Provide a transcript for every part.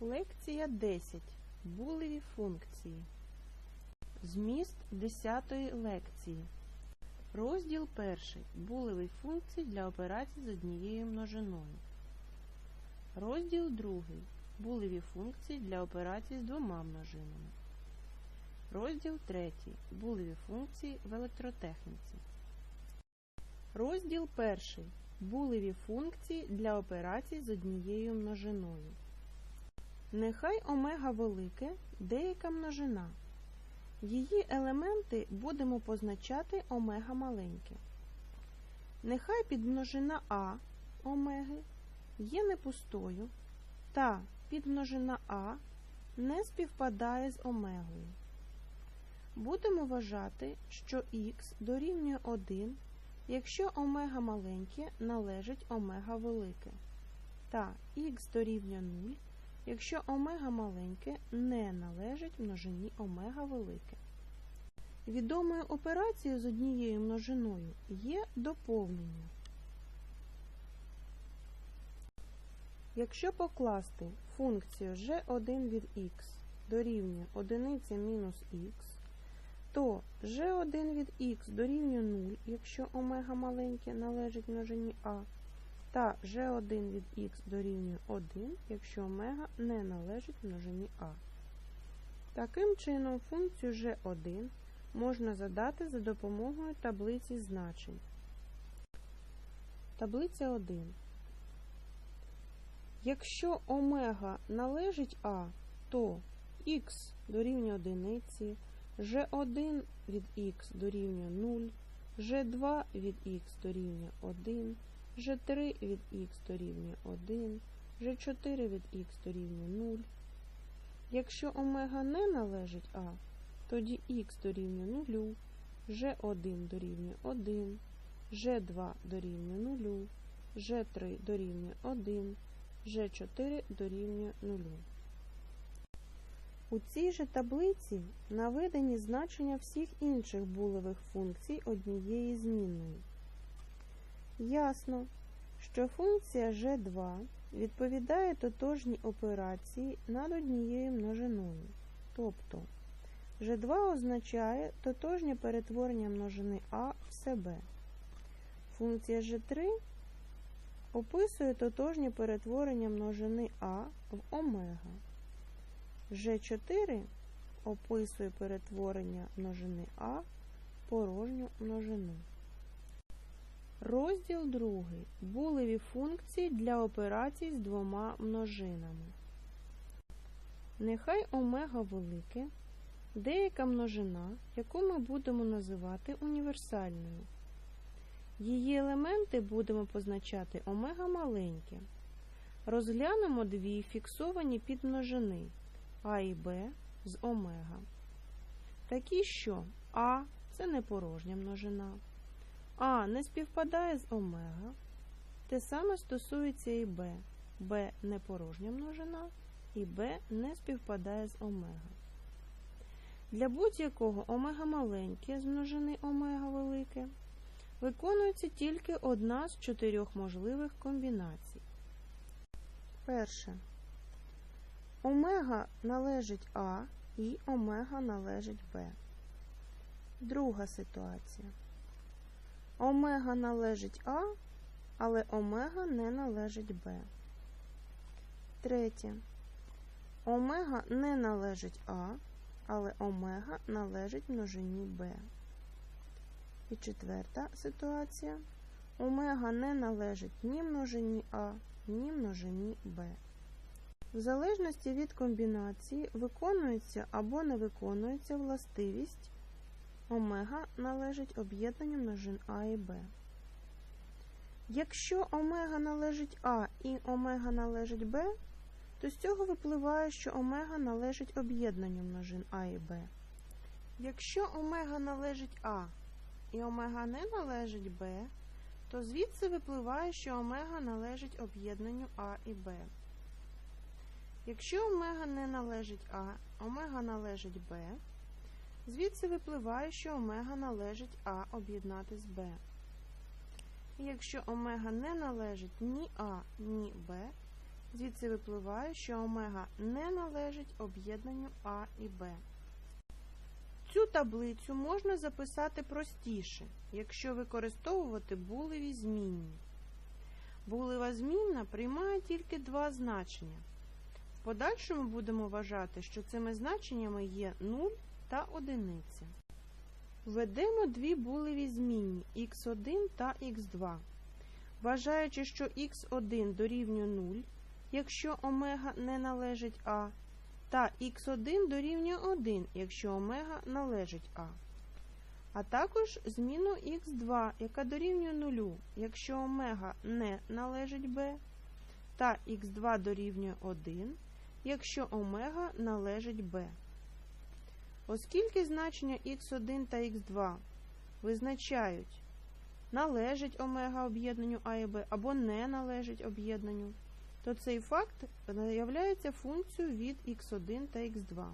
Лекція 10. Булеві функції. Зміст 10 лекції. Розділ 1. Булеві функції для операцій з однією множиною. Розділ 2. Булеві функції для операцій з двома множинами. Розділ 3. Булеві функції в електротехніці. Розділ 1. Булеві функції для операцій з однією множиною. Нехай омега велике деяка множина. Її елементи будемо позначати омега маленьке. Нехай підмножина А омеги є непустою, та підмножина А не співпадає з омегою. Будемо вважати, що х дорівнює 1, якщо омега маленьке належить омега велике, та х дорівнює 0, якщо омега маленьке не належить множині омега велике. Відомою операцією з однією множиною є доповнення. Якщо покласти функцію g1 від x дорівнює 1 мінус х, то g1 від x дорівнює 0, якщо омега маленьке належить множині а, та g1 від х дорівнює 1, якщо омега не належить множині а. Таким чином, функцію g1 можна задати за допомогою таблиці значень. Таблиця 1. Якщо омега належить А, то х дорівнює 1, g1 від х дорівнює 0, g2 від х дорівнює 1, g3 від х дорівнює 1, g4 від х дорівнює 0. Якщо омега не належить А, тоді х дорівнює 0, g1 дорівнює 1, g2 дорівнює 0, g3 дорівнює 1, g4 дорівнює 0. У цій же таблиці наведені значення всіх інших булевих функцій однієї змінної. Ясно, що функція g2 відповідає тотожній операції над однією множиною. Тобто g2 означає тотожнє перетворення множини А в себе. Функція g3 описує тотожнє перетворення множини А в омега. G4 описує перетворення множини А в порожню множину. Розділ 2. Булеві функції для операцій з двома множинами. Нехай омега велике деяка множина, яку ми будемо називати універсальною. Її елементи будемо позначати омега маленьке. Розглянемо дві фіксовані підмножини А і Б з омега. Такі, що А це непорожня множина, А не співпадає з омега. Те саме стосується і Б. Б непорожня множина, і Б не співпадає з омега. Для будь-якого омега маленьке з множини омега велике виконується тільки одна з чотирьох можливих комбінацій. Перше. Омега належить А і омега належить Б. Друга ситуація. Омега належить А, але омега не належить Б. Третє. Омега не належить А, але омега належить множині Б. І четверта ситуація. Омега не належить ні множині А, ні множині Б. В залежності від комбінації виконується або не виконується властивість омега належить об'єднанню множин А і Б. Якщо омега належить А і омега належить Б, то з цього випливає, що омега належить об'єднанню множин А і Б. Якщо омега належить А і омега не належить Б, то звідси випливає, що омега належить об'єднанню А і Б. Якщо омега не належить А, омега належить Б, звідси випливає, що омега належить А об'єднати з Б. І якщо омега не належить ні А, ні Б, Звідси випливає, що омега не належить об'єднанню А і Б. Цю таблицю можна записати простіше, якщо використовувати булеві змінні. Булева змінна приймає тільки два значення. В подальшому будемо вважати, що цими значеннями є 0 та 1. Введемо дві булеві змінні x1 та x2. Вважаючи, що x1 дорівнює 0, якщо омега не належить А, та х1 дорівнює 1, якщо омега належить А. А також зміну х2, яка дорівнює 0, якщо омега не належить Б, та х2 дорівнює 1, якщо омега належить Б. Оскільки значення х1 та х2 визначають, належить омега об'єднанню А і Б або не належить об'єднанню, то цей факт являється функцією від х1 та х2.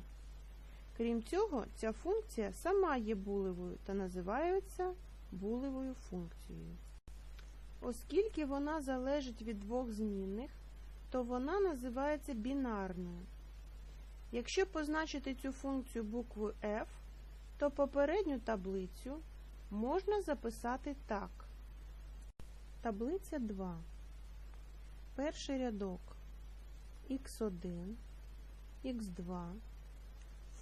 Крім цього, ця функція сама є булевою та називається булевою функцією. Оскільки вона залежить від двох змінних, то вона називається бінарною. Якщо позначити цю функцію буквою f, то попередню таблицю можна записати так. Таблиця 2. Перший рядок x1, x2,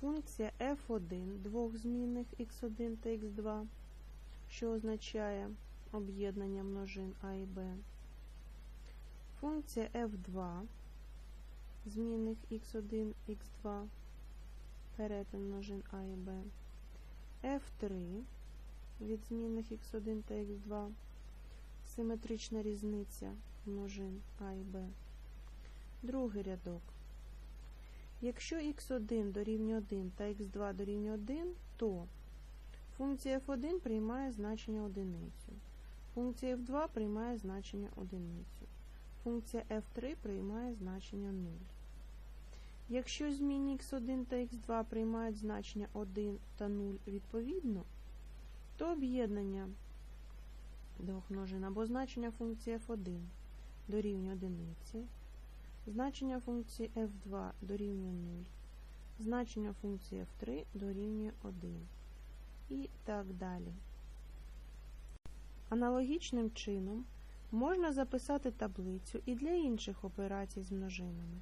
функція f1 двох змінних x1 та x2, що означає об'єднання множин А і Б, функція f2 змінних x1, x2, перетин множин А і Б, f3 від змінних x1 та x2, симетрична різниця множин А і Б. Другий рядок. Якщо х1 дорівнює 1 та х2 дорівнює 1, то функція f1 приймає значення одиницю. Функція f2 приймає значення одиницю. Функція f3 приймає значення 0. Якщо змінні x1 та x2 приймають значення 1 та 0 відповідно, то об'єднання двох множин або значення функції f1 дорівнює 1, значення функції f2 дорівнює 0, значення функції f3 дорівнює 1 і так далі. Аналогічним чином можна записати таблицю і для інших операцій з множинами.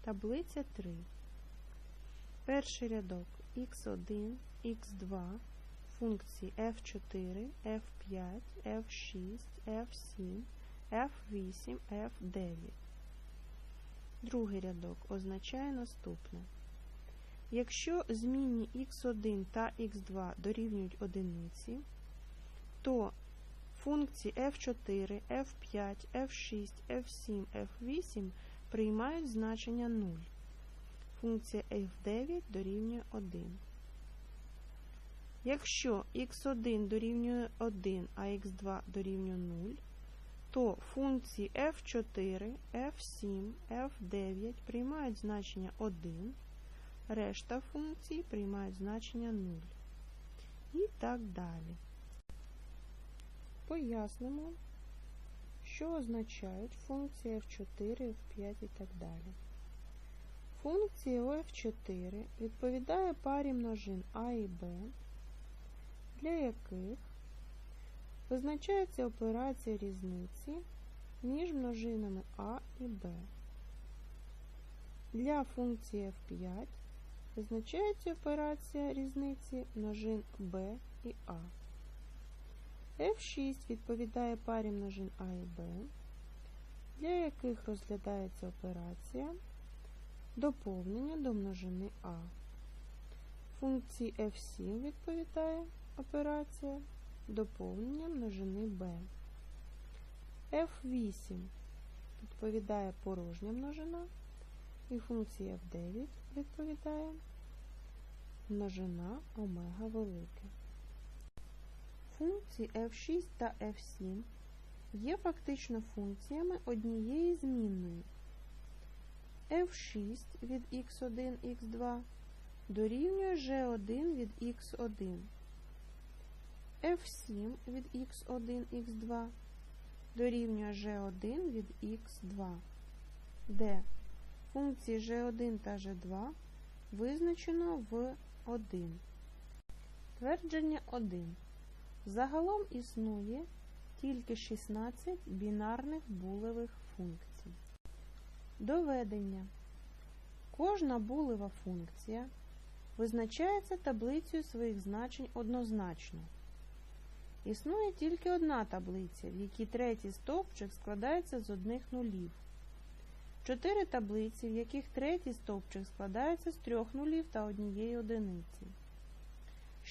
Таблиця 3. Перший рядок x1, x2 функції f4, f5, f6, f7, f8, f9. Другий рядок означає наступне. Якщо змінні x1 та x2 дорівнюють одиниці, то функції f4, f5, f6, f7, f8 приймають значення 0. Функція f9 дорівнює 1. Якщо x1 дорівнює 1, а x2 дорівнює 0, то функції f4, f7, f9 приймають значення 1, решта функцій приймають значення 0. І так далі. Пояснимо, що означають функції f4, f5 і так далі. Функція f4 відповідає парі множин А і Б, для яких визначається операція різниці між множинами А і Б. Для функції f5 визначається операція різниці множин Б і А. f6 відповідає парі множин А і Б, для яких розглядається операція доповнення до множини А. Функції f7 відповідає операція доповнення множини b. f8 відповідає порожня множина, і функція f9 відповідає множина омега велике. Функції f6 та f7 є фактично функціями однієї змінної. f6 від x1 x2 дорівнює g1 від x1 f7 від x1 x2 дорівнює g1 від x2, де функції g1 та g2 визначено в 1. Твердження 1. Загалом існує тільки 16 бінарних булевих функцій. Доведення. Кожна булева функція визначається таблицею своїх значень однозначно. Існує тільки одна таблиця, в якій третій стовпчик складається з одних нулів. Чотири таблиці, в яких третій стовпчик складається з трьох нулів та однієї одиниці.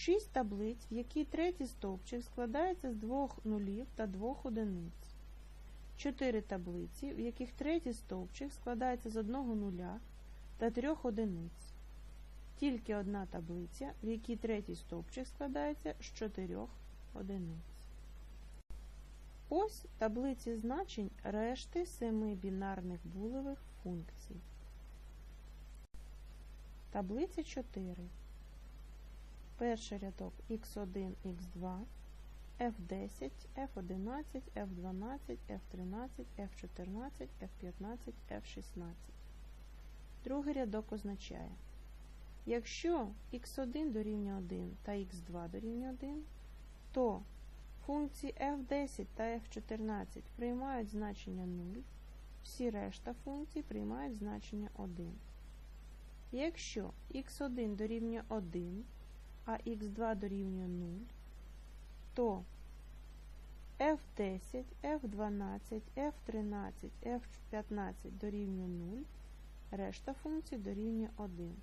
Шість таблиць, в якій третій стовпчик складається з двох нулів та двох одиниць. Чотири таблиці, в яких третій стовпчик складається з одного нуля та трьох одиниць. Тільки одна таблиця, в якій третій стовпчик складається з чотирьох одиниць. Ось таблиці значень решти семи бінарних булевих функцій. Таблиця 4. Перший рядок x1, x2, f10, f11, f12, f13, f14, f15, f16. Другий рядок означає, якщо x1 дорівнює 1 та x2 дорівнює 1, то функції f10 та f14 приймають значення 0, всі решта функцій приймають значення 1. Якщо x1 дорівнює 1, а х2 дорівнює 0, то f10, f12, f13, f15 дорівнює 0, решта функцій дорівнює 1.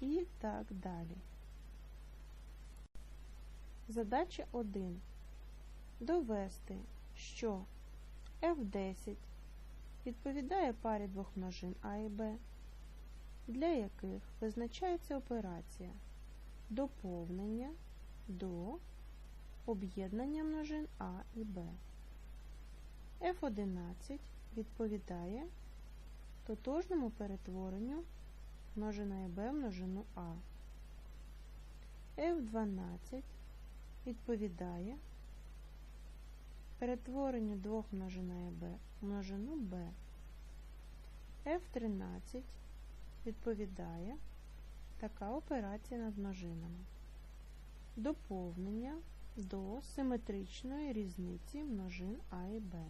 І так далі. Задача 1. Довести, що f10 відповідає парі двох множин А і Б, для яких визначається операція доповнення до об'єднання множин А і Б. F11 відповідає тотожному перетворенню множина Б в множину А. F12 відповідає перетворенню двох множина Б в множину Б. F13 відповідає така операція над множинами. Доповнення до симетричної різниці множин А і Б.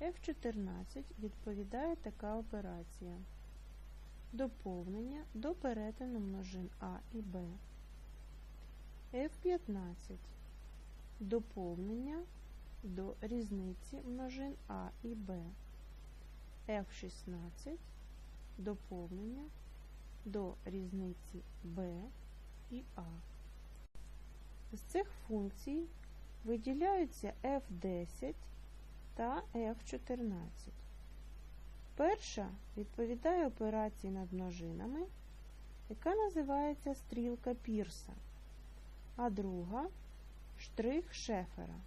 F14 відповідає така операція. Доповнення до перетину множин А і Б. F15 доповнення до різниці множин А і Б. F16 доповнення до різниці b і А. З цих функцій виділяються f10 та f14. Перша відповідає операції над множинами, яка називається стрілка Пірса, а друга штрих Шефера.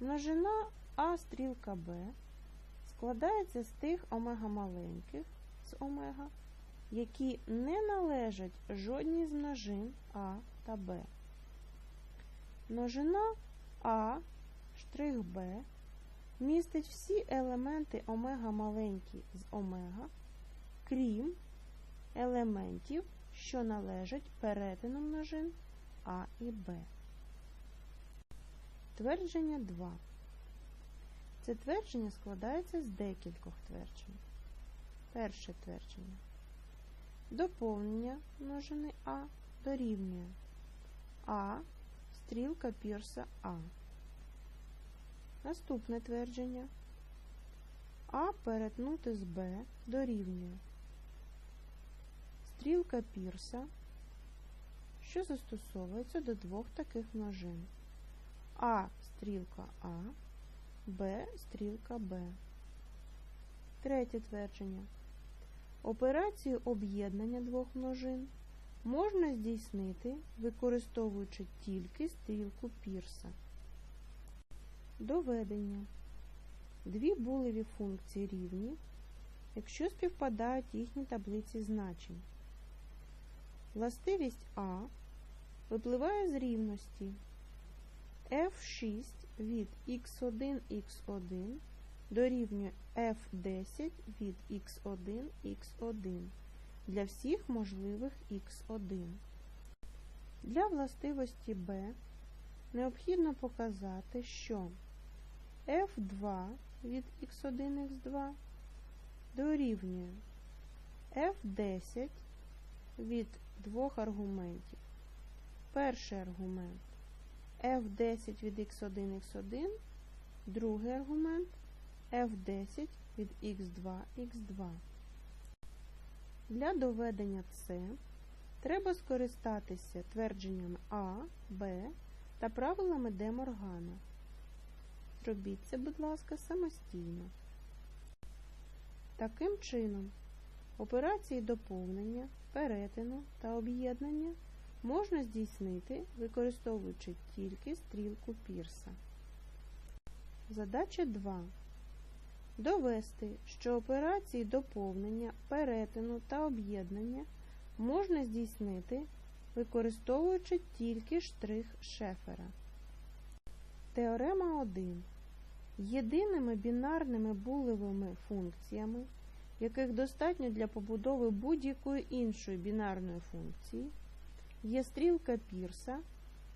Множина А стрілка Б складається з тих омега маленьких з омега, які не належать жодній з множин А та Б. Множина А штрих Б містить всі елементи омега маленькі з омега, крім елементів, що належать перетину множин А і Б. Твердження 2. Це твердження складається з декількох тверджень. Перше твердження. Доповнення множини А дорівнює А стрілка пірса А. Наступне твердження. А перетнути з Б дорівнює стрілка пірса, що застосовується до двох таких множин. А стрілка А, Б стрілка Б. Третє твердження. Операцію об'єднання двох множин можна здійснити, використовуючи тільки стрілку Пірса. Доведення. Дві булеві функції рівні, якщо співпадають їхні таблиці значень. Властивість А випливає з рівності f6 від х1 х1 дорівнює f10 від x1 x1 для всіх можливих x1. Для властивості b необхідно показати, що f2 від x1 x2 дорівнює f10 від двох аргументів. Перший аргумент f10 від x1 x1, другий аргумент f10 від x2 x2. Для доведення С треба скористатися твердженнями А, Б та правилами Де Моргана. Зробіть це, будь ласка, самостійно. Таким чином, операції доповнення, перетину та об'єднання можна здійснити, використовуючи тільки стрілку Пірса. Задача 2. Довести, що операції доповнення, перетину та об'єднання можна здійснити, використовуючи тільки штрих Шефера. Теорема 1. Єдиними бінарними булевими функціями, яких достатньо для побудови будь-якої іншої бінарної функції, є стрілка Пірса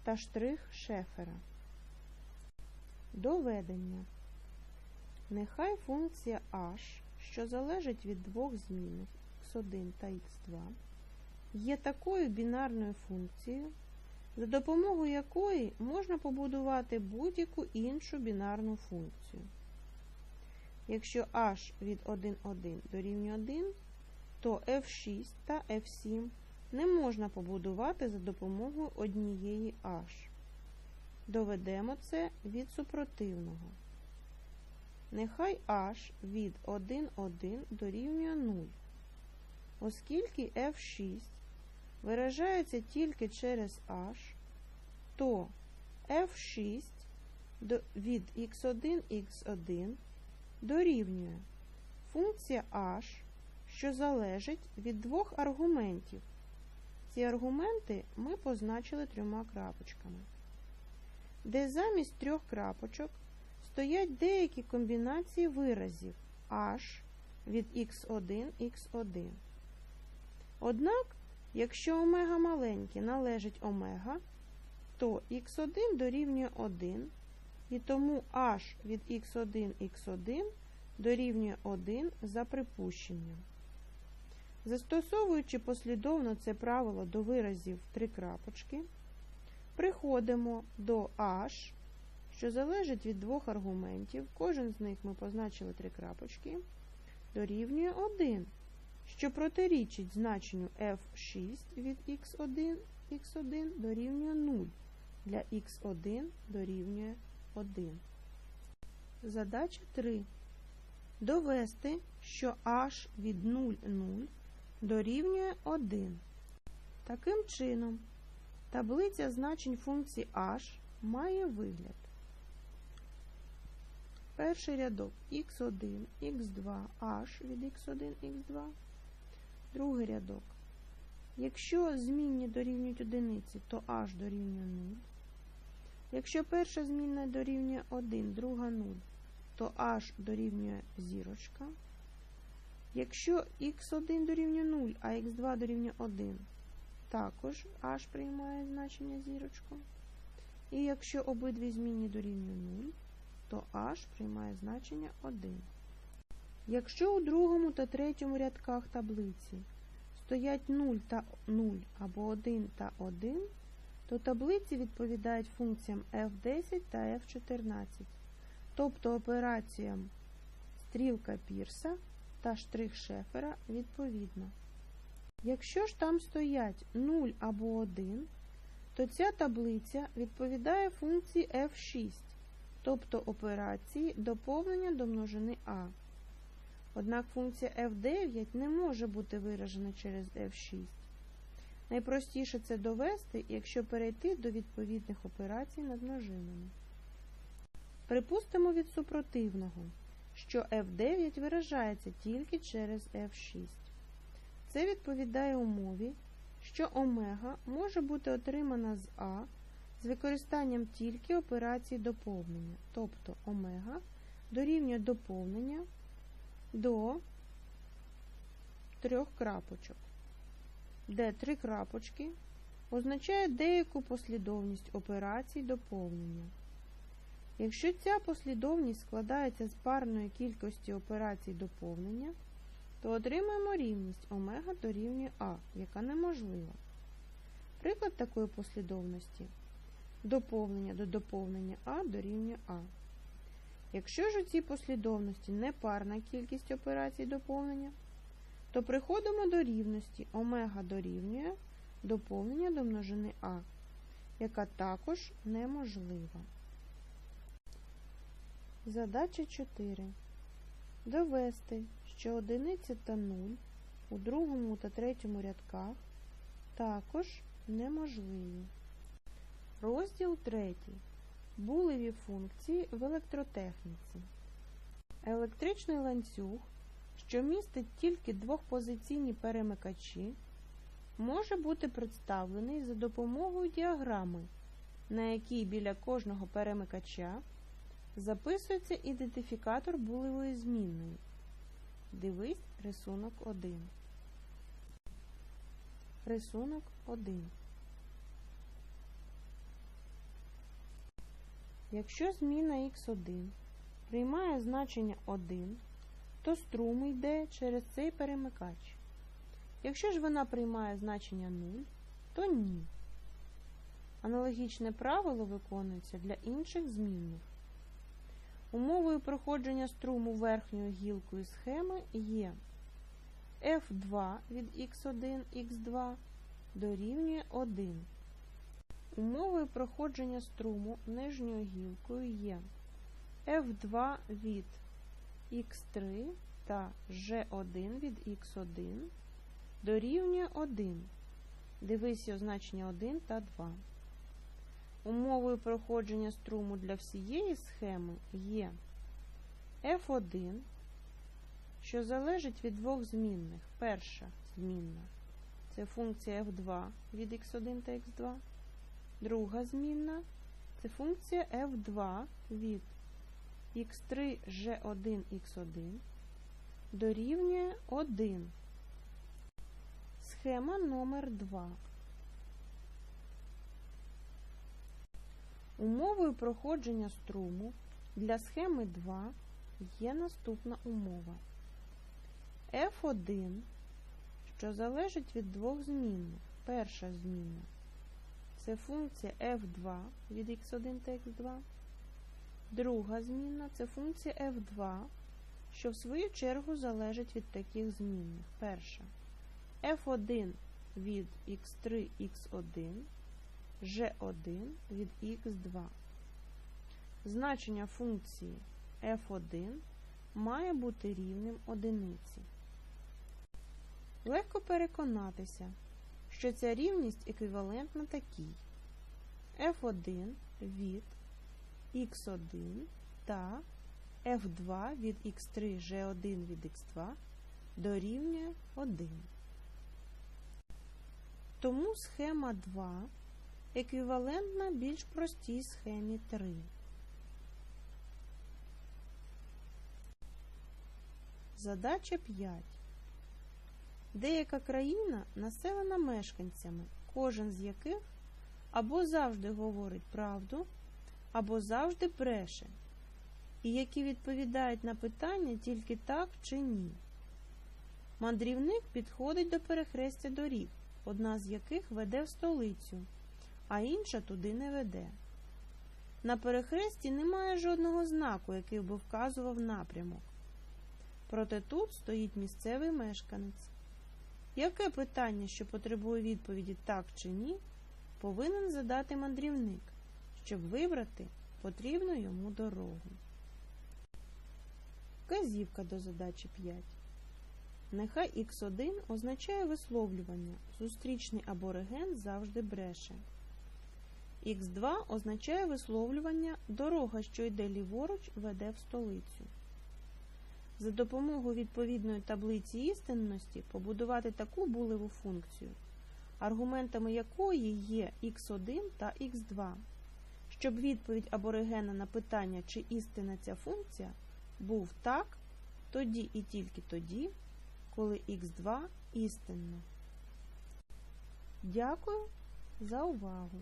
та штрих Шефера. Доведення. Нехай функція h, що залежить від двох змінних x1 та x2, є такою бінарною функцією, за допомогою якої можна побудувати будь-яку іншу бінарну функцію. Якщо h від 1,1 дорівнює 1, то f6 та f7 не можна побудувати за допомогою однієї h. Доведемо це від супротивного. Нехай h від 1,1 дорівнює 0, оскільки f6 виражається тільки через h, то f6 від x1 x1 дорівнює функція h, що залежить від двох аргументів. Ці аргументи ми позначили трьома крапочками, де замість трьох крапочок стоять деякі комбінації виразів h від x1 x1. Однак, якщо омега маленьке належить омега, то x1 дорівнює 1, і тому h від x1 x1 дорівнює 1 за припущенням. Застосовуючи послідовно це правило до виразів три крапочки, приходимо до h, що залежить від двох аргументів, кожен з них ми позначили три крапочки, дорівнює 1, що протирічить значенню f6 від x1 x1 дорівнює 0, для x1 дорівнює 1. Задача 3. Довести, що h від 0, 0 дорівнює 1. Таким чином, таблиця значень функції h має вигляд. Перший рядок x1, x2, h від x1, x2. Другий рядок. Якщо змінні дорівнюють одиниці, то h дорівнює 0. Якщо перша змінна дорівнює 1, друга 0, то h дорівнює зірочка. Якщо x1 дорівнює 0, а x2 дорівнює 1, також h приймає значення зірочку. І якщо обидві змінні дорівнює 0, то h приймає значення 1. Якщо у другому та третьому рядках таблиці стоять 0 та 0 або 1 та 1, то таблиці відповідають функціям f10 та f14, тобто операціям стрілка Пірса та штрих Шефера відповідно. Якщо ж там стоять 0 або 1, то ця таблиця відповідає функції f6, тобто операції доповнення до множини А. Однак функція f9 не може бути виражена через f6. Найпростіше це довести, якщо перейти до відповідних операцій над множинами. Припустимо від супротивного, що f9 виражається тільки через f6. Це відповідає умові, що омега може бути отримана з А з використанням тільки операції доповнення, тобто омега дорівнює доповнення до трьох крапочок, де три крапочки означають деяку послідовність операцій доповнення. Якщо ця послідовність складається з парної кількості операцій доповнення, то отримаємо рівність омега дорівнює А, яка неможлива. Приклад такої послідовності доповнення до доповнення А дорівнює А. Якщо ж у цій послідовності не парна кількість операцій доповнення, то приходимо до рівності омега дорівнює доповнення до множини А, яка також неможлива. Задача 4. Довести, що одиниця та 0 у другому та третьому рядках також неможливі. Розділ 3. Булеві функції в електротехніці. Електричний ланцюг, що містить тільки двохпозиційні перемикачі, може бути представлений за допомогою діаграми, на якій біля кожного перемикача записується ідентифікатор булевої змінної. Дивись рисунок 1. Рисунок 1. Якщо зміна х1 приймає значення 1, то струм йде через цей перемикач. Якщо ж вона приймає значення 0, то ні. Аналогічне правило виконується для інших змінних. Умовою проходження струму верхньою гілкою схеми є F2 від x1 x2 дорівнює 1. Умовою проходження струму нижньою гілкою є F2 від x3 та G1 від x1 дорівнює 1. Дивись означення 1 та 2. Умовою проходження струму для всієї схеми є F1, що залежить від двох змінних. Перша змінна це функція F2 від x1 та x2. Друга змінна це функція F2 від x3 G1 x1 дорівнює 1. Схема номер 2. Умовою проходження струму для схеми 2 є наступна умова. F1, що залежить від двох змінних. Перша змінна це функція f2 від x1 та x2. Друга змінна це функція f2, що в свою чергу залежить від таких змінних. Перша f1 від x3 x1 g1 від x2. Значення функції f1 має бути рівним одиниці. Легко переконатися, що ця рівність еквівалентна такій f1 від x1 та f2 від x3 g1 від x2 дорівнює 1. Тому схема 2 еквівалентна більш простій схемі 3. Задача 5. Деяка країна населена мешканцями, кожен з яких або завжди говорить правду, або завжди бреше, і які відповідають на питання тільки так чи ні. Мандрівник підходить до перехрестя доріг, одна з яких веде в столицю, а інша туди не веде. На перехресті немає жодного знаку, який би вказував напрямок. Проте тут стоїть місцевий мешканець. Яке питання, що потребує відповіді так чи ні, повинен задати мандрівник, щоб вибрати потрібну йому дорогу? Вказівка до задачі 5. Нехай Х1 означає висловлювання. Зустрічний абориген завжди бреше. Х2 означає висловлювання дорога, що йде ліворуч, веде в столицю. За допомогою відповідної таблиці істинності побудувати таку булеву функцію, аргументами якої є х1 та х2. Щоб відповідь аборигена на питання, чи істина ця функція, був так, тоді і тільки тоді, коли х2 істинно. Дякую за увагу!